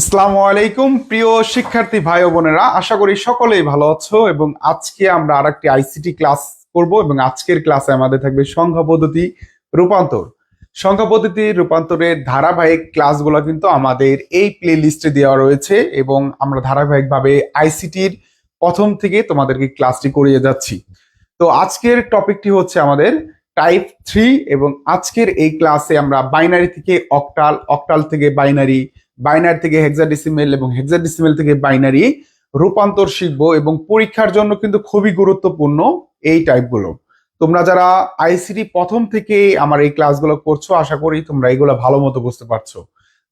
আসসালামু আলাইকুম, প্রিয় শিক্ষার্থী ভাই বোনেরা। আশা করি সকলেই ভালো আছো এবং আজকে আমরা আরেকটি আইসিটি ক্লাস করব এবং আজকের ক্লাসে আমাদের থাকবে সংখ্যা পদ্ধতি রূপান্তর। সংখ্যা পদ্ধতি রূপান্তরের ধারাবাহিক ক্লাসগুলো কিন্তু আমাদের এই প্লে লিস্টে দেওয়া রয়েছে এবং আমরা ধারাবাহিকভাবে আইসিটির প্রথম থেকে তোমাদেরকে ক্লাসটি করিয়ে যাচ্ছি। তো আজকের টপিকটি হচ্ছে আমাদের টাইপ থ্রি এবং আজকের এই ক্লাসে আমরা বাইনারি থেকে অক্টাল অক্টাল থেকে বাইনারি বাইনারি থেকে হেক্সাডেসিমেল এবং হেক্সাডেসিমেল থেকে বাইনারি রূপান্তর শিখব এবং পরীক্ষার জন্য কিন্তু খুবই গুরুত্বপূর্ণ এই টাইপগুলো তোমরা যারা আইসিটি প্রথম থেকে আমার এই ক্লাসগুলো করছ, আশা করি তোমরা এগুলো ভালো মতো বুঝতে পারছ।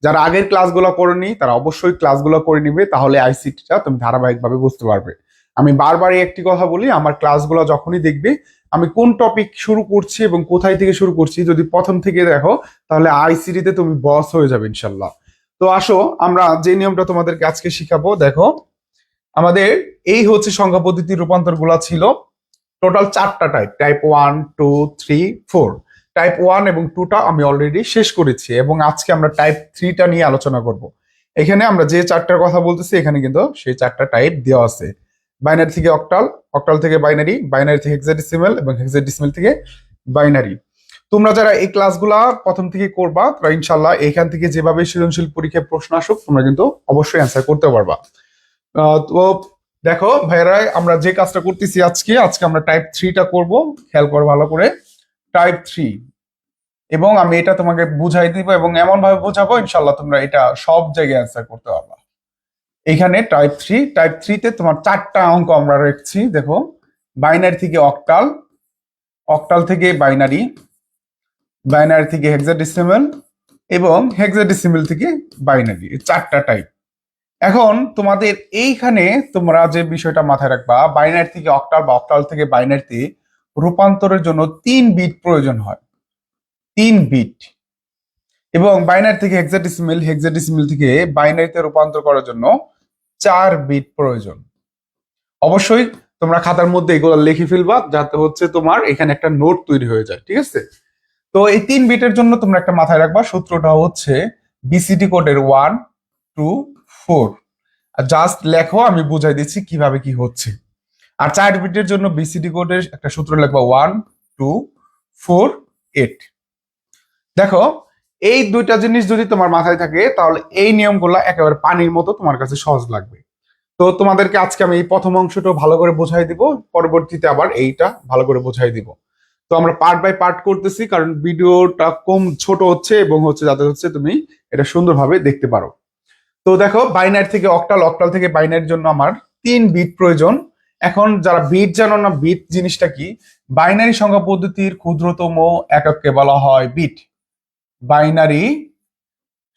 যারা আগের ক্লাসগুলো করনি, তারা অবশ্যই ক্লাসগুলো করে নিবে, তাহলে আইসিটিটা তুমি ধারাবাহিকভাবে বুঝতে পারবে। আমি বারবারই একটি কথা বলি, আমার ক্লাসগুলো যখনই দেখবে, আমি কোন টপিক শুরু করছি এবং কোথায় থেকে শুরু করছি, যদি প্রথম থেকে দেখো, তাহলে আইসিটিতে তুমি বস হয়ে যাবে ইনশাল্লাহ। তো আসো, আমরা যে নিয়মটা তোমাদেরকে আজকে শিখাবো, দেখো। আমাদের এই হচ্ছে সংখ্যা রূপান্তরগুলা ছিল টোটাল চারটা type type one two three four type one এবং টুটা আমি অলরেডি শেষ করেছি এবং আজকে আমরা টাইপ থ্রিটা নিয়ে আলোচনা করব। এখানে আমরা যে চারটার কথা বলতেছি, এখানে কিন্তু সেই চারটা টাইপ দেওয়া আছে। বাইনারি থেকে অক্টাল অক্টাল থেকে বাইনারি বাইনারি থেকে হেক্সাডেসিমেল এবং হেক্সাডেসিমেল থেকে বাইনারি তোমরা যারা এই ক্লাসগুলা প্রথম থেকে করবা তারা ইনশাল্লাহ এখান থেকে যেভাবে সৃজনশীল পরীক্ষায় প্রশ্ন আসুক, তোমরা কিন্তু অবশ্যই অ্যান্সার করতে পারবা। তো দেখো ভাইরা আমরা যে কাজটা করতেছি আজকে আজকে আমরা টাইপ থ্রিটা করব। খেয়াল করো ভালো করে। টাইপ থ্রি এবং আমি এটা তোমাকে বুঝাই দিব এবং এমন ভাবে বোঝাবো ইনশাল্লাহ তোমরা এটা সব জায়গায় অ্যান্সার করতে পারবা। এখানে টাইপ থ্রি টাইপ থ্রিতে তোমার চারটা অঙ্ক আমরা রেখেছি, দেখো। বাইনারি থেকে অক্টাল অক্টাল থেকে বাইনারি বাইনারি থেকে হেক্সাডেসিমেল এবং হেক্সাডেসিমেল থেকে বাইনারি চারটা টাইপ এখন তোমাদের এইখানে তোমরা যে বিষয়টা মাথায় রাখবা বাইনারি থেকে অক্টাল বা অক্টাল থেকে বাইনারিতে রূপান্তরের জন্য তিন বিট প্রয়োজন হয়। তিন বিট এবং বাইনারি থেকে হেক্সাডেসিমেল হেক্সাডেসিমেল থেকে বাইনারিতে রূপান্তর করার জন্য চার বিট প্রয়োজন। অবশ্যই তোমরা খাতার মধ্যে এগুলো লিখে ফেলবা, যাতে হচ্ছে তোমার এখানে একটা নোট তৈরি হয়ে যায়, ঠিক আছে? তো এই তিন বিটের জন্য তোমরা একটা মাথায় রাখবা। সূত্রটা হচ্ছে বিসিডি কোডের ওয়ান টু ফোর আর জাস্ট লেখো, আমি বুঝাই দিচ্ছি কীভাবে কি হচ্ছে। আর চার বিটের জন্য বিসিডি কোডের একটা সূত্র লিখবা ওয়ান টু ফোর এইট দেখো, এই দুইটা জিনিস যদি তোমার মাথায় থাকে, তাহলে এই নিয়মগুলো একেবারে পানির মতো তোমার কাছে সহজ লাগবে। তো তোমাদেরকে আজকে আমি এই প্রথম অংশটা ভালো করে বোঝাই দিব, পরবর্তীতে আবার এইটা ভালো করে বোঝাই দিব। তো আমরা পার্ট বাই পার্ট করতেছি, কারণ ভিডিওটা কম ছোট হচ্ছে এবং হচ্ছে যাতে হচ্ছে তুমি এটা সুন্দরভাবে দেখতে পারো। তো দেখো বাইনারি থেকে অক্টাল অক্টাল থেকে বাইনার জন্য আমার তিন বিট প্রয়োজন। এখন যারা বিট জানো না বিট জিনিসটা কি? বাইনারি সংখ্যা পদ্ধতির ক্ষুদ্রতম একককে বলা হয় বিট বাইনারি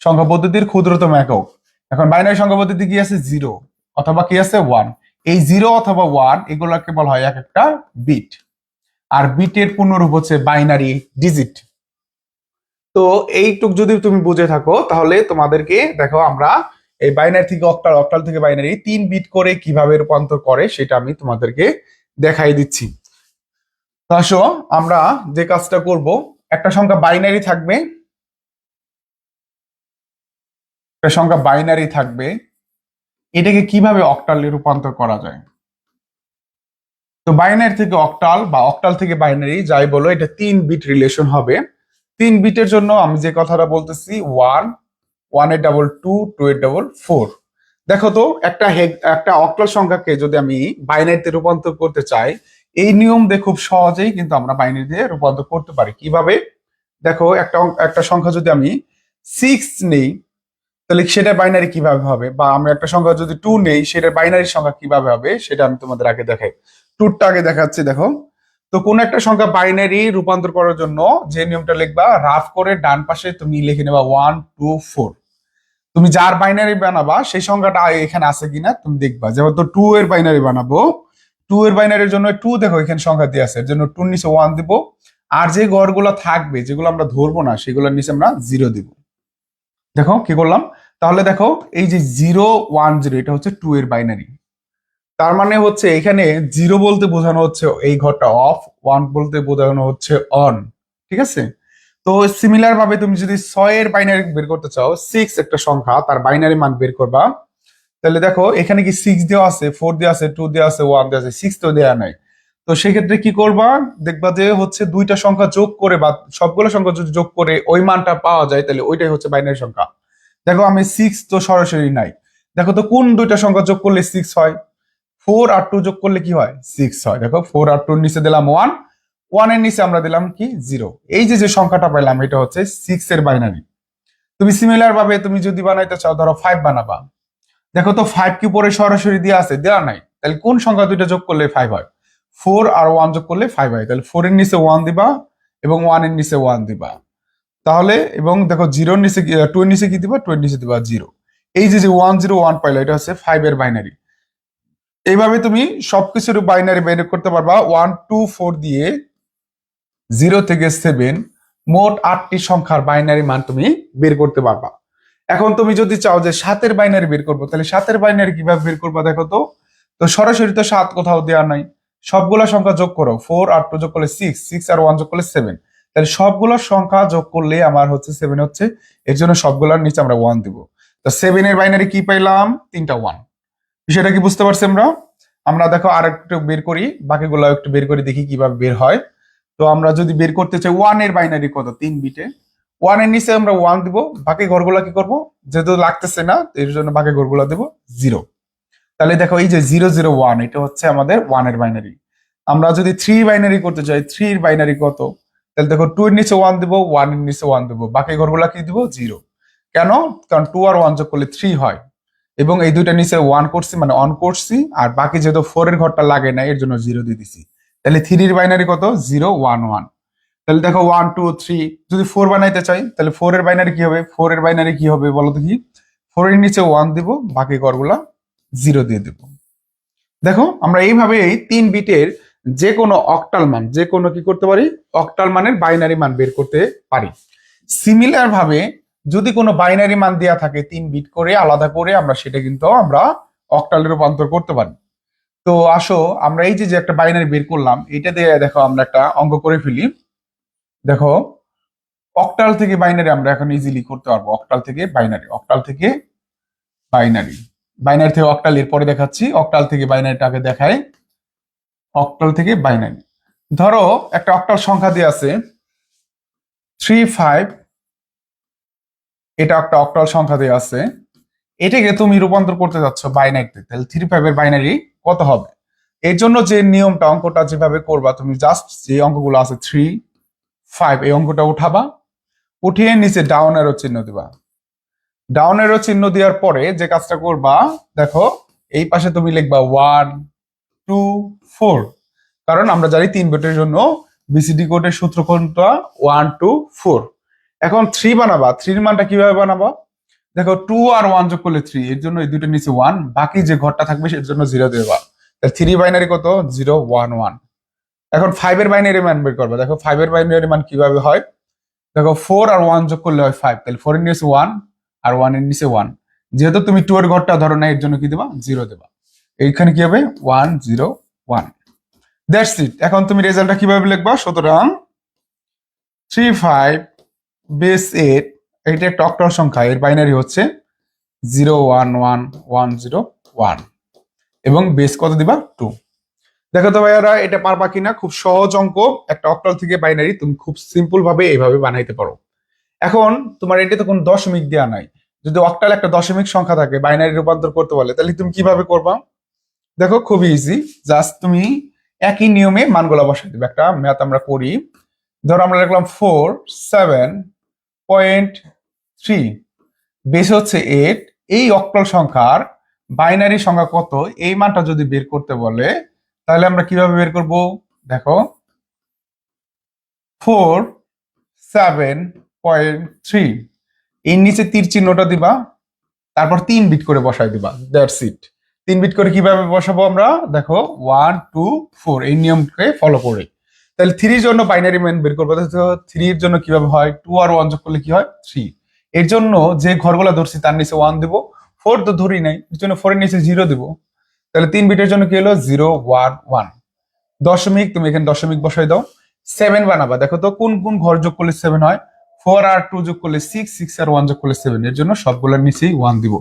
সংখ্যা পদ্ধতির ক্ষুদ্রতম একক। এখন বাইনারি সংখ্যা পদ্ধতি কি আছে? জিরো অথবা কি আছে? ওয়ান এই জিরো অথবা ওয়ান এগুলোকে বলা হয় এক একটা বিট আর বিটের পূর্ণরূপ হচ্ছে বাইনারি ডিজিট তো এইটুক যদি তুমি বুঝে থাকো, তাহলে তোমাদেরকে দেখো আমরা এই বাইনারি থেকে অক্টাল অক্টাল থেকে বাইনারি তিন বিট করে কীভাবে রূপান্তর করে সেটা আমি তোমাদেরকে দেখাই দিচ্ছি। আসো, আমরা যে কাজটা করব, একটা সংখ্যা বাইনারি থাকবে। একটা সংখ্যা বাইনারি থাকবে। এটাকে কীভাবে অক্টালে রূপান্তর করা যায়? তো বাইনারি থেকে অক্টাল বা অক্টাল থেকে বাইনারি যাই বলো, এটা তিন বিট রিলেশন হবে। তিন বিটের জন্য আমি যে কথাটা বলতেছি ওয়ান ওয়ানের ডাবল টু টু এর ডাবল ফোর দেখো তো, একটা একটা অক্টাল সংখ্যাকে যদি আমি বাইনারিতে রূপান্তর করতে চাই, এই নিয়ম দিয়ে খুব সহজেই কিন্তু আমরা বাইনারিতে রূপান্তর করতে পারি। কীভাবে? দেখো, একটা একটা সংখ্যা যদি আমি সিক্স নেই, তাহলে সেটা বাইনারি কীভাবে হবে? বা আমি একটা সংখ্যা যদি টু নেই সেটা বাইনারি সংখ্যা কীভাবে হবে? সেটা আমি তোমাদের আগে দেখাই। টুরটা আগে দেখাচ্ছি, দেখো। তো কোন একটা সংখ্যা বাইনারি রূপান্তর করার জন্য যে নিয়মটা লিখবা রাফ করে ডান পাশে তুমি লিখে নেবা ওয়ান টু ফোর তুমি যার বাইনারি বানাবা, সেই সংখ্যাটা এখানে আছে কিনা তুমি দেখবা। যেমন তো টু এর বাইনারি বানাবো টু এর বাইনারির জন্য টু দেখো, এখানে সংখ্যা দিয়ে আছে। এর জন্য টুর নিচে ওয়ান দিব। আর যে ঘরগুলো থাকবে, যেগুলো আমরা ধরবো না, সেগুলোর নিচে আমরা জিরো দিব। দেখো, কি করলাম? তাহলে দেখো, এই যে জিরো ওয়ান জিরো এটা হচ্ছে টু এর বাইনারি তার মানে হচ্ছে এখানে জিরো বলতে বোঝানো হচ্ছে এই ঘরটা অফ ওয়ান বলতে বোঝানো হচ্ছে অন ঠিক আছে? তো সিমিলার ভাবে তুমি যদি ছয়ের বাইনারি বের করতে চাও সিক্স একটা সংখ্যা, তার বাইনারি মান বের করবা। তাহলে দেখো, এখানে কি সিক্স দেওয়া আছে ফোর দেওয়া আছে টু দেওয়া আছে ওয়ান দেওয়া আছে সিক্স তো দেওয়া নাই। তো সেক্ষেত্রে কি করবা? দেখবা যে হচ্ছে দুইটা সংখ্যা যোগ করে বা সবগুলো সংখ্যা যদি যোগ করে ওই মানটা পাওয়া যায়, তাহলে ওইটাই হচ্ছে বাইনারি সংখ্যা। দেখো, আমি সিক্স তো সরাসরি নাই। দেখো তো কোন দুইটা সংখ্যা যোগ করলে সিক্স হয়? ফোর আর টু যোগ করলে কি হয়? সিক্স হয়। দেখো, ফোর আর টুর নিচে দিলাম ওয়ান। ওয়ানের নিচে আমরা দিলাম কি? জিরো। এই যে যে সংখ্যাটা পেলাম এটা হচ্ছে সিক্স এর বাইনারি তুমি সিমিলার ভাবে তুমি যদি বানাইতে চাও, ধরো ফাইভ বানাবা। দেখো তো ফাইভ কি পরে সরাসরি দেওয়া আছে? দেওয়া নাই। তাহলে কোন সংখ্যা দুইটা যোগ করলে ফাইভ হয়? ফোর আর ওয়ান যোগ করলে ফাইভ হয়। তাহলে ফোর এর নিচে ওয়ান দিবা এবং ওয়ানের নিচে ওয়ান দিবা। তাহলে, এবং দেখো জিরোর নিচে টু এর নিচে কি দিবা? টু এর নিচে দিবা জিরো এই যে যে ওয়ান জিরো ওয়ান পাইলো, এটা হচ্ছে ফাইভ এর বাইনারি এইভাবে তুমি সবকিছুর বাইনারি বের করতে পারবা। ওয়ান টু ফোর দিয়ে জিরো থেকে সেভেন মোট আটটি সংখ্যার বাইনারি মান তুমি বের করতে পারবা। এখন তুমি যদি চাও যে সাতের বাইনারি বের করব, তাহলে সাতের বাইনারি কীভাবে বের করবা দেখো তো? তো সরাসরি তো সাত কোথাও দেওয়া নাই। সবগুলো সংখ্যা যোগ করো। ফোর আর টু যোগ করলে সিক্স সিক্স আর ওয়ান যোগ করলে সেভেন তাহলে সবগুলো সংখ্যা যোগ করলে আমার হচ্ছে সেভেন হচ্ছে। এর জন্য সবগুলোর নিচে আমরা ওয়ান দিব। তো সেভেনের বাইনারি কি পাইলাম? তিনটা ওয়ান বিষয়টা কি বুঝতে পারছি আমরা? আমরা দেখো আর একটু বের করি, বাকিগুলো একটু বের করে দেখি কীভাবে বের হয়। তো আমরা যদি বের করতে চাই ওয়ানের বাইনারি কত? তিন বিটে ওয়ানের নিচে আমরা ওয়ান দিব, বাকি ঘরগুলো কি করব? যেহেতু লাগতেছে না এর জন্য বাকি ঘরগুলো দেবো জিরো তাহলে দেখো এই যে জিরো জিরো ওয়ান এটা হচ্ছে আমাদের ওয়ানের বাইনারি আমরা যদি থ্রি বাইনারি করতে চাই থ্রি এর বাইনারি কত? তাহলে দেখো টু এর নিচে ওয়ান দিব ওয়ানের নিচে ওয়ান দেবো, বাকি ঘরগুলো কি দিব? জিরো কেন? কারণ টু আর ওয়ান যোগ করলে থ্রি হয়। এবং এই দুইটা নিচে ওয়ান করছি মানে অন করছি, আর বাকি যেহেতু ফোর এর ঘরটা লাগে না, এর জন্য জিরো দিয়ে দিছি। তাহলে থ্রির বাইনারি কত? জিরো ওয়ান ওয়ান তাহলে দেখো ওয়ান টু থ্রি যদি ফোর বানাইতে চাই, তাহলে ফোর এর বাইনারি কি হবে? ফোর এর বাইনারি কি হবে বলো দেখি? ফোর এর নিচে ওয়ান দিব, বাকি ঘরগুলা জিরো দিয়ে দেব। দেখো, আমরা এইভাবে এই তিন বিটের যে কোনো অক্টাল মান যে কোনো কি করতে পারি? অক্টাল মানের বাইনারি মান বের করতে পারি। সিমিলার ভাবে যদি কোনো বাইনারি মান দেওয়া থাকে তিন বিট করে, আলাদা করে, আমরা সেটা কিন্তু আমরা অক্টালে রূপান্তর করতে পারি। তো আসো, আমরা এই যে যে একটা বাইনারি বের করলাম, এটা দিয়ে দেখো আমরা একটা অঙ্ক করে ফেলি। দেখো অক্টাল থেকে বাইনারি আমরা এখন ইজিলি করতে পারব। অক্টাল থেকে বাইনারি অক্টাল থেকে বাইনারি বাইনারি থেকে অক্টাল এরপরে দেখাচ্ছি। অক্টাল থেকে বাইনারিটাকে দেখাই। অক্টাল থেকে বাইনারি ধরো, একটা অক্টাল সংখ্যা দিয়ে আছে। থ্রি ফাইভ এটা একটা অক্টাল দিয়ে আছে। এটাকে তুমি রূপান্তর করতে যাচ্ছ বাইনারিতে তাহলে থ্রি ফাইভ এর বাইনারি কত হবে? এর জন্য যে নিয়মটা, অঙ্কটা যেভাবে করবা, তুমি জাস্ট যে অঙ্কগুলো আছে থ্রি ফাইভ এই অঙ্কটা উঠাবা। উঠিয়ে নিচে ডাউন এরো চিহ্ন দিবা। ডাউন এরো চিহ্ন দেওয়ার পরে যে কাজটা করবা, দেখো, এই পাশে তুমি লিখবা ওয়ান টু ফোর কারণ আমরা জানি তিন বেটের জন্য বিসিডি কোডের সূত্র ওয়ান টু ফোর এখন থ্রি বানাবা। থ্রির মানটা কীভাবে বানাবা? দেখো টু আর ওয়ান যোগ করলে থ্রি এর জন্য এই দুইটার নিচে ওয়ান বাকি যে ঘরটা থাকবে সের জন্য জিরো দেবা থ্রি বাইনারি কত? জিরো ওয়ান ওয়ান এখন ফাইভের বাইনারি মান বের করবা। দেখো ফাইভের বাইনারি মান কীভাবে হয়? দেখো ফোর আর ওয়ান যোগ করলে হয় ফাইভ তাহলে ফোর এর নিচে ওয়ান আর ওয়ানের নিচে ওয়ান যেহেতু তুমি টু এর ঘরটা ধরো না এর জন্য কি দেবা? জিরো দেবা। এইখানে কি হবে? One zero one that's it এখন তুমি রেজাল্টটা কীভাবে লিখবা? সুতরাং থ্রি ফাইভ বেস এইট এটা অক্টাল সংখ্যা, এর বাইনারি হচ্ছে zero one one one zero one এবং বেস কত দিবা? টু দেখো তো ভাইয়ারা, এটা পারবা কিনা? খুব সহজ অঙ্ক, একটা অক্টাল থেকে বাইনারি তুমি খুব সিম্পল ভাবে এইভাবে বানাইতে পারো। এখন, তোমার এটা তো কোনো দশমিক দেওয়া নাই। যদি অক্টাল একটা দশমিক সংখ্যা থাকে বাইনারি রূপান্তর করতে বলে তাহলে তুমি কীভাবে করবা? দেখো খুবই ইজি জাস্ট তুমি একই নিয়মে মানগুলো বসাই দিবে। একটা ম্যাথ আমরা করি, ধরো আমরা লিখলাম four seven point three base হচ্ছে এইট এই অক্টাল সংখ্যার বাইনারি সংখ্যা কত? এই মানটা যদি বের করতে বলে, তাহলে আমরা কীভাবে বের করব? দেখো। ফোর সেভেন পয়েন্ট থ্রি এর নিচে তীর চিহ্নটা দিবা, তারপর তিন বিট করে বসাই দিবা। দ্যাটস ইট তিন বিট করে কীভাবে বসাবো আমরা? দেখো ওয়ান টু ফোর এই নিয়মকে ফলো করে। তাহলে থ্রির জন্য বাইনারি ম্যান বের করব। থ্রির জন্য কীভাবে হয়? টু আর ওয়ান যোগ করলে কি হয়? থ্রি এর জন্য যে ঘরগুলা ধরছি, তার নিচে ওয়ান দেবো। ফোর তো ধরি নাই, এর জন্য ফোরের নিচে জিরো দেবো। তাহলে তিন বিটের জন্য কি হলো? জিরো ওয়ান ওয়ান দশমিক, তুমি এখানে দশমিক বসাই দাও। সেভেন বানাবা। দেখো তো, কোন কোন ঘর যোগ করলে সেভেন হয়? ফোর আর টু যোগ করলে সিক্স সিক্স আর ওয়ান যোগ করলে সেভেন এর জন্য সবগুলোর নিচেই ওয়ান দিব।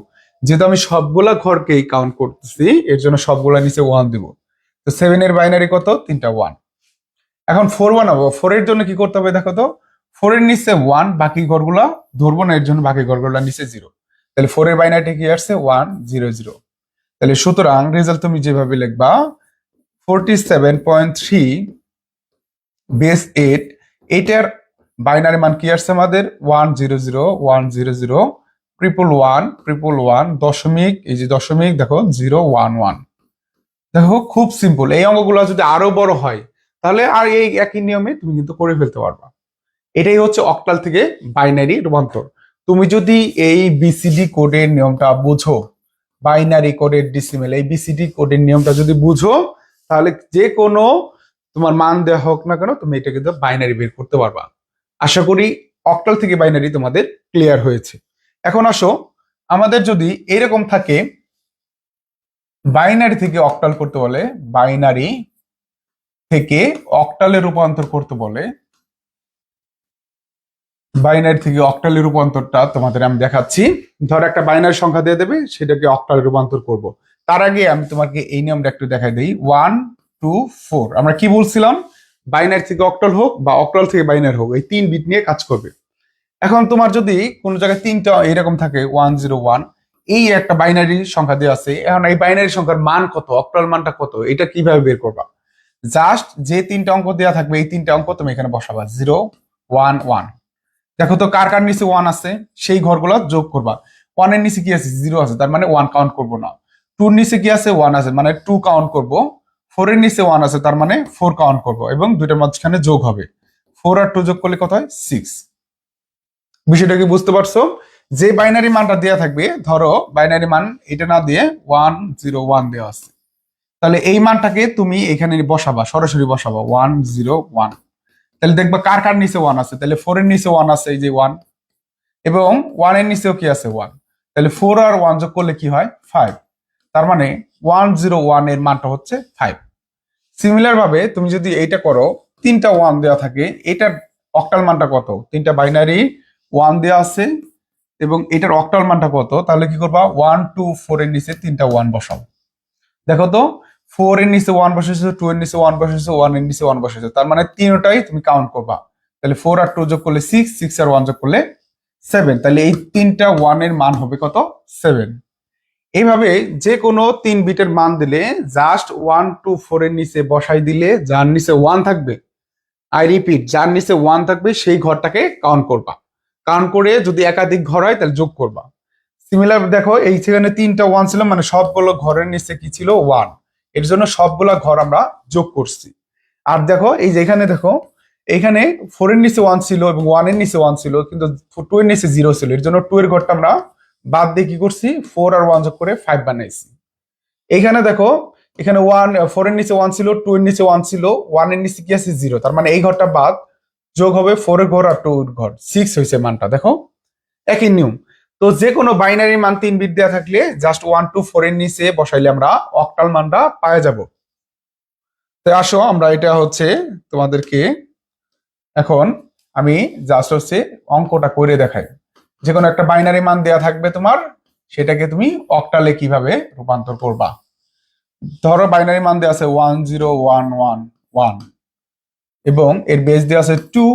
যেহেতু আমি সবগুলা ঘরকেই কাউন্ট করতেছি, এর জন্য সবগুলা নিচে ওয়ান দিব। তো সেভেন এর বাইনারি কত? তিনটা ওয়ান এখন ফোর বানাবো ফোর এর জন্য কি করতে হবে দেখো তো? ফোর এর নিচে ওয়ান বাকি ঘরগুলা ধরবো না, এর জন্য বাকি ঘরগুলা নিচে জিরো তাহলে ফোর এর বাইনারিটা কি আসছে? ওয়ান জিরো জিরো তাহলে সুতরাং রেজাল্ট তুমি যেভাবে লিখবা forty seven point three base eight এইটার বাইনারি মান কি আসছে আমাদের? One zero zero one zero zero triple one triple one দশমিক, এই যে দশমিক, দেখো জিরো ওয়ান ওয়ান দেখো, খুব সিম্পল এই অঙ্কগুলো যদি আরও বড় হয় তাহলে আর এই একই নিয়মে তুমি কিন্তু করে ফেলতে পারবা। এটাই হচ্ছে অক্টাল থেকে বাইনারি রূপান্তর। তুমি যদি এই বিসিডি কোডের নিয়মটা বুঝো বাইনারি কোডের ডিসিমেল এই বিসিডি কোডের নিয়মটা যদি বুঝো, তাহলে যে কোনো তোমার মান দেওয়া হোক না কেন, তুমি এটা কিন্তু বাইনারি বের করতে পারবা। আশা করি অক্টাল থেকে বাইনারি তোমাদের ক্লিয়ার হয়েছে। এখন আসো, আমাদের যদি এরকম থাকে বাইনারি থেকে অক্টাল করতে বলে বাইনারি থেকে অক্টালে রূপান্তর করতে বলে বাইনারি থেকে অক্টালে রূপান্তরটা তোমাদের আমি দেখাচ্ছি। ধর একটা বাইনারি সংখ্যা দিয়ে দেবে, সেটাকে অক্টালে রূপান্তর করব। তার আগে আমি তোমাকে এই নিয়মটা একটু দেখাই দিই। ওয়ান টু ফোর আমরা কি বলছিলাম? বাইনারি থেকে অক্টাল হোক বা অক্টাল থেকে বাইনারি হোক, এই তিন বিট নিয়ে কাজ করবে। এখন তোমার যদি কোনো জায়গায় তিনটা এরকম থাকে ওয়ান জিরো ওয়ান এই একটা বাইনারি সংখ্যা দেওয়া আছে, এখন এই বাইনারি সংখ্যার মান কত? অক্টাল মানটা কত? এটা কীভাবে বের করবা? জাস্ট যে তিনটা অঙ্ক দেওয়া থাকবে, এই তিনটা অঙ্ক তুমি এখানে বসাবা। জিরো ওয়ান ওয়ান দেখো তো কার কার নিচে ওয়ান আছে, সেই ঘরগুলো যোগ করবা। ওয়ানের নিচে কি আছে? জিরো আছে, তার মানে ওয়ান কাউন্ট করব না। টুর নিচে কি আছে? ওয়ান আছে মানে টু কাউন্ট করব। ফোর এর নিচে ওয়ান আছে, তার মানে ফোর কাউন্ট করব, এবং দুইটার মাঝখানে যোগ হবে। ফোর আর টু যোগ করলে কত হয়? সিক্স বিষয়টা কি বুঝতে পারছ? যে বাইনারি মানটা দেওয়া থাকবে, ধরো বাইনারি মান এটা না দিয়ে ওয়ান জিরো ওয়ান দেওয়া আছে। তাহলে এই মানটাকে তুমি এখানে বসাবা, সরাসরি বসাবা ওয়ান জিরো ওয়ান তাহলে দেখবা কার কার নিচে ওয়ান আছে? তাহলে ফোর এর নিচে ওয়ান আছে, এই যে ওয়ান এবং ওয়ানের নিচেও কি আছে? ওয়ান তাহলে ফোর আর ওয়ান যোগ করলে কি হয়? ফাইভ তার মানে ওয়ান জিরো ওয়ানের মানটা হচ্ছে ফাইভ সিমিলার ভাবে তুমি যদি এইটা করো, তিনটা ওয়ান দেওয়া থাকে, এটার অক্টাল মানটা কত? তিনটা বাইনারি ওয়ান দেওয়া আছে, এবং এটার অক্টাল মানটা কত? তাহলে কি করবা? ওয়ান টু ফোর এর নিচে তিনটা ওয়ান বসাও। দেখো তো ফোর এর নিচে ওয়ান বসেছে টু এর নিচে ওয়ান বসেছে ওয়ানের নিচে ওয়ান বসেছে তার মানে তিনটাই তুমি কাউন্ট করবা। তাহলে ফোর আর টু যোগ করলে সিক্স সিক্স আর ওয়ান যোগ করলে সেভেন তাহলে এই তিনটা ওয়ানের মান হবে কত? সেভেন এইভাবে যে কোনো তিন বিটের মান দিলে জাস্ট ওয়ান টু ফোর এর নিচে বসাই দিলে যার নিচে ওয়ান থাকবে আই রিপিট যার নিচে ওয়ান থাকবে সেই ঘরটাকে কাউন্ট করবা। কাউন্ট করে যদি একাধিক ঘর হয় তাহলে যোগ করবা। সিমিলার দেখো, এই সেখানে তিনটা ওয়ান ছিল মানে সবগুলো ঘরের নিচে কি ছিল? ওয়ান এর জন্য সবগুলা ঘর আমরা যোগ করছি। আর দেখো, এই যে এখানে দেখো, এখানে ফোর এর নিচে ওয়ান ছিল এবং ওয়ানের নিচে ওয়ান ছিল, কিন্তু টু এর নিচে জিরো ছিল। এর জন্য টু এর ঘরটা আমরা বাদ দিয়ে কি করছি? ফোর আর ওয়ান যোগ করে ফাইভ বানাইছি। এখানে দেখো, এখানে ওয়ান ফোর এর নিচে ওয়ান ছিল টু এর নিচে ওয়ান ছিল ওয়ানের নিচে কি আছে? জিরো তার মানে এই ঘরটা বাদ, যোগ হবে ফোর এর ঘর আর টু এর ঘর। সিক্স হয়েছে মানটা, দেখো? একই নিয়ম। তো যে কোনো বাইনারি মান তিন বিট দেওয়া থাকলে জাস্ট ওয়ান টু ফোর এর নিচে বসাইলে আমরা অক্টাল মানটা পাওয়া যাব। তো আসো আমরা এটা হচ্ছে তোমাদেরকে এখন আমি জাস্ট হচ্ছে অঙ্কটা করে দেখাই। যে কোনো একটা বাইনারি মান দেয়া থাকবে তোমার, সেটাকে তুমি অক্টালে কীভাবে রূপান্তর করবা? ধরো বাইনারি মান দেওয়া আছে one zero one one one এবং এর বেস দেওয়া আছে টু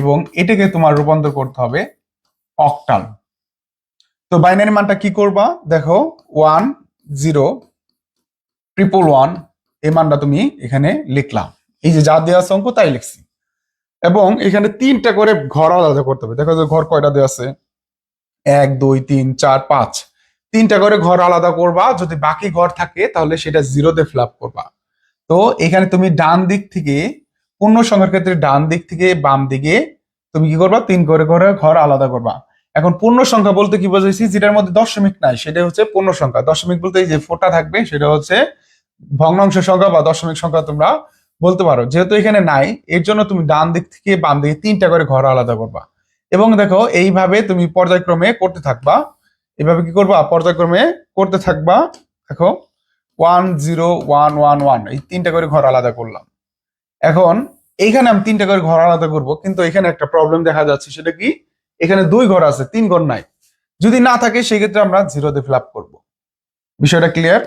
এবং এটাকে তোমার রূপান্তর করতে হবে অক্টাল তো বাইনারি মানটা কি করবা? দেখো ওয়ান জিরো ট্রিপল ওয়ান এই মানটা তুমি এখানে লিখলাম এই যে যা দেওয়া আছে অঙ্ক, তাই লিখছি। এবং এখানে তিনটা করে ঘর আলাদা করতে হবে। দেখো ঘর কয়টা দেওয়া আছে? এক, দুই, তিন, চার, পাঁচ। তিনটা করে ঘর আলাদা করবা। যদি বাকি ঘর থাকে, তাহলে সেটা জিরোতে ফিল আপ করবা। তো এখানে তুমি ডান দিক থেকে, পূর্ণ সংখ্যার ক্ষেত্রে ডান দিক থেকে বাম দিকে, তুমি কি করবা? তিন করে করে ঘর আলাদা করবা। এখন পূর্ণ সংখ্যা বলতে কি বোঝাইছি? যেটার মধ্যে দশমিক নাই সেটা হচ্ছে পূর্ণ সংখ্যা। দশমিক বলতে যে ফোটা থাকবে, সেটা হচ্ছে ভগ্নাংশ সংখ্যা বা দশমিক সংখ্যা তোমরা বলতে পারো। যেহেতু এখানে নাই, এর জন্য তুমি ডান দিক থেকে বাম দিকে তিনটা করে ঘর আলাদা করবা। এবং দেখো, এইভাবে তুমি পর্যায়ক্রমে করতে থাকবা। এভাবে কি করবা? পর্যায়ক্রমে করতে থাকবা। দেখো one zero one one one এই তিনটা করে ঘর আলাদা করলাম। এখন, এইখানে আমি তিনটা করে ঘর আলাদা করব, কিন্তু এখানে একটা প্রবলেম দেখা যাচ্ছে, সেটা কি? এখানে দুই ঘর আছে, তিন ঘর নাই। যদি না থাকে, সেক্ষেত্রে আমরা জিরো দিয়ে ফিল করব। বিষয়টা ক্লিয়ার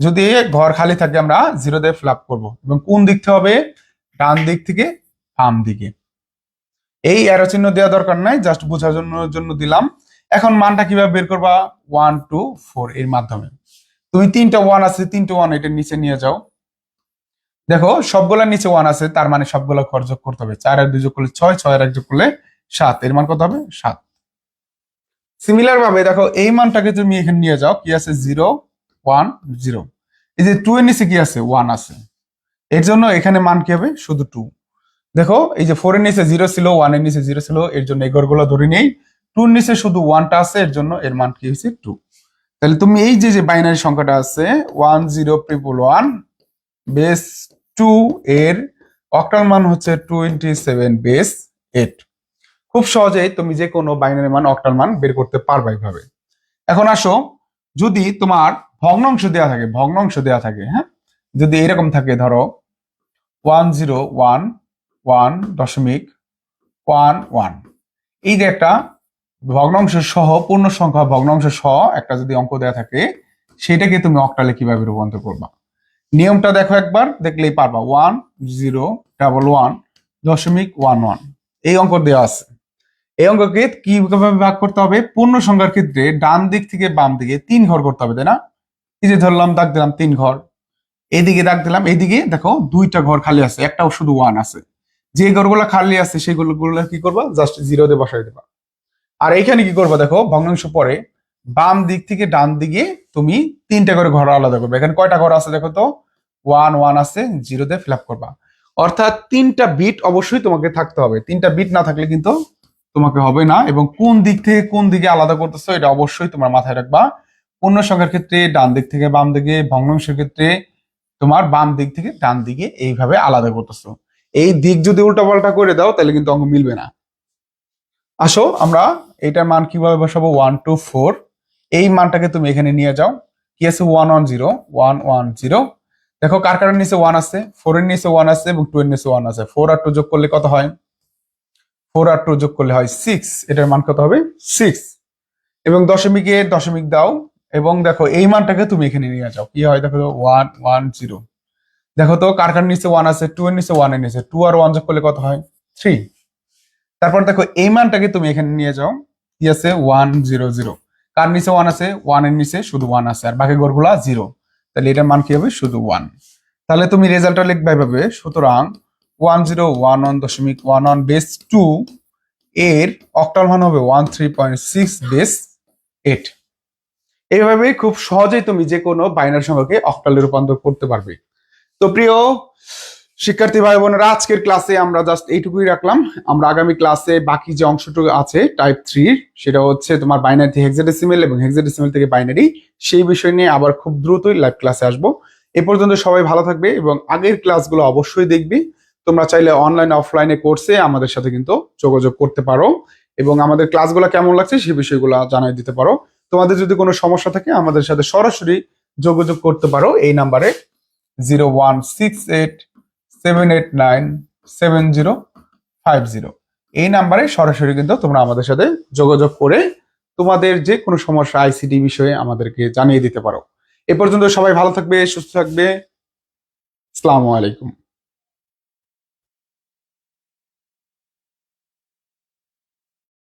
যদি ঘর খালি থাকে, আমরা জিরো দিয়ে ফিল করব। এবং কোন দিক থেকে হবে? ডান দিক থেকে বাম দিকে। এই অ্যারো চিহ্ন দেওয়া দরকার নাই জাস্ট বোঝার জন্য জন্য দিলাম। এখন মানটা কীভাবে বের করবা? ওয়ান টু ফোর এর মাধ্যমে। তুমি তিনটা ওয়ান আছে, তিনটা ওয়ান এটার নিচে নিয়ে যাও। দেখো, সবগুলোর নিচে ওয়ান আছে, তার মানে সবগুলো যোগ করতে হবে। চার আর দুই যোগ করলে ছয় ছয় এক যোগ করলে সাত। এর মান কত হবে? সাত। সিমিলার ভাবে দেখো, এই মানটাকে তুমি এখানে নিয়ে যাও। কি আছে? Zero, one, zero. এই যে টু এর নিচে কি আছে? ওয়ান আছে। এর জন্য এখানে মান কি হবে? শুধু টু দেখো, এই যে ফোর এর নিচে জিরো ছিল ওয়ানের নিচে জিরো ছিল, এর জন্য এই ঘরগুলো ধরে নেই। টুর নিচে শুধু ওয়ানটা আছে, এর জন্য এর মান কি হয়েছে? টু তাহলে তুমি এই যে যে বাইনারি সংখ্যাটা আছে one zero triple one base two এর অক্টাল মান হচ্ছে টোয়েন্টি সেভেন বেস এইট খুব সহজেই তুমি যে কোনো বাইনারি মান অক্টাল মান বের করতে পারবে এইভাবে এখন আসো, যদি তোমার ভগ্নাংশ দেওয়া থাকে, ভগ্নাংশ দেওয়া থাকে হ্যাঁ? যদি এরকম থাকে, ধরো ওয়ান জিরো ওয়ান ওয়ান দশমিক ওয়ান ওয়ান এই যে একটা ভগ্নাংশ সহ, পূর্ণ সংখ্যা ভগ্নাংশ সহ একটা যদি অঙ্ক দেওয়া থাকে, সেটাকে তুমি অক্টালে কীভাবে রূপান্তর করবা? নিয়মটা দেখো একবার, দেখলেই পারবা। ওয়ান জিরো ডাবল ওয়ান দশমিক ওয়ান ওয়ান এই অঙ্ক দেওয়া আছে। এই অঙ্ককে কীভাবে ভাগ করতে হবে? পূর্ণ সংখ্যার ক্ষেত্রে ডান দিক থেকে বাম দিকে তিন ঘর করতে হবে, তাই না? এই যে ধরলাম, দাগ দিলাম তিন ঘর। এদিকে দাগ দিলাম, এইদিকে দেখো দুইটা ঘর খালি আছে, একটাও শুধু ওয়ান আছে। যে ঘরগুলো খালি আছে সেগুলো গুলো কি করবা? জাস্ট জিরো দিয়ে বসাই দেবা। আর এইখানে কি করবা দেখো, ভগ্নাংশ পরে বাম দিক থেকে ডান দিকে তুমি তিনটা করে ঘর আলাদা করবে। এখানে কয়টা ঘর আছে দেখো তো? ওয়ান ওয়ান আছে জিরো দিয়ে ফিল আপ করবা। অর্থাৎ তিনটা বিট অবশ্যই তোমাকে থাকতে হবে। তিনটা বিট না থাকলে কিন্তু তোমাকে হবে না এবং কোন দিক থেকে কোন দিকে আলাদা করতেছো এটা অবশ্যই তোমার মাথায় রাখবা। পূর্ণ সংখ্যার ক্ষেত্রে ডান দিক থেকে বাম দিকে, ভগ্নাংশের ক্ষেত্রে তোমার বাম দিক থেকে ডান দিকে এইভাবে আলাদা করতেছো। এই দিক যদি উল্টাপাল্টা করে দাও, তাহলে কিন্তু অঙ্ক মিলবে না। আসো, আমরা এটার মান কীভাবে বসাবো? ওয়ান টু ফোর এই মানটাকে তুমি এখানে নিয়ে যাও। কি আছে? One one zero one one zero দেখো, কার কার নিচে ওয়ান আছে? ফোর এর নিচে ওয়ান আছে এবং টু এর নিচে ওয়ান আছে। ফোর আর টু যোগ করলে কত হয়? ফোর আর টু যোগ করলে হয় সিক্স এটার মান কত হবে? সিক্স এবং দশমিকে দশমিক দাও, এবং দেখো এই মানটাকে তুমি এখানে নিয়ে যাও। কি হয়? দেখো ওয়ান ওয়ান জিরো দেখো তো, কার নিচে ওয়ান আছে? টু এর নিচে ওয়ানের নিচে। টু আর ওয়ান যোগ করলে কত হয়? থ্রি তারপর দেখো, এই মানটাকে তুমি এখানে নিয়ে যাও। কি আছে? ওয়ান জিরো জিরো কার নিচে ওয়ান আছে? ওয়ানের নিচে শুধু ওয়ান আছে, আর বাকি ঘরগুলা জিরো তাহলে এটার মান কি হবে? শুধু ওয়ান তাহলে তুমি রেজাল্টটা লিখবে এভাবে, সুতরাং ওয়ান জিরো ওয়ান ওয়ান দশমিক ওয়ান ওয়ান বেস টু এর অক্টাল মান হবে one three point six base eight এইভাবে খুব সহজেই তুমি যে কোনো বাইনারি সংখ্যাকে অক্টালে রূপান্তর করতে পারবে। তো প্রিয় শিক্ষার্থী ভাই বোনেরা, আজকের ক্লাসে আমরা জাস্ট এইটুকুই রাখলাম। আমরা আগামী ক্লাসে বাকি যে অংশটুকু আছে টাইপ থ্রি সেটা হচ্ছে তোমার বাইনারি থেকে হেক্সাডেসিমেল এবং হেক্সাডেসিমেল থেকে বাইনারি সেই বিষয় নিয়ে আবার খুব দ্রুতই লাইভ ক্লাসে আসব। এ পর্যন্ত সবাই ভালো থাকবে এবং আগের ক্লাসগুলো অবশ্যই দেখবি। তোমরা চাইলে অনলাইন অফলাইনে কোর্সে আমাদের সাথে কিন্তু যোগাযোগ করতে পারো এবং আমাদের ক্লাসগুলো কেমন লাগছে সেই বিষয়গুলো জানাই দিতে পারো। তোমাদের যদি কোনো সমস্যা থাকে আমাদের সাথে সরাসরি যোগাযোগ করতে পারো। এই নাম্বারে zero one six eight seven eight nine seven zero five zero এই নাম্বারে সরাসরি কিন্তু তোমরা আমাদের সাথে যোগাযোগ করে তোমাদের যে কোনো সমস্যা আইসিটি বিষয়ে আমাদেরকে জানিয়ে দিতে পারো। এ পর্যন্ত সবাই ভালো থাকবে, সুস্থ থাকবে। আসসালামু আলাইকুম।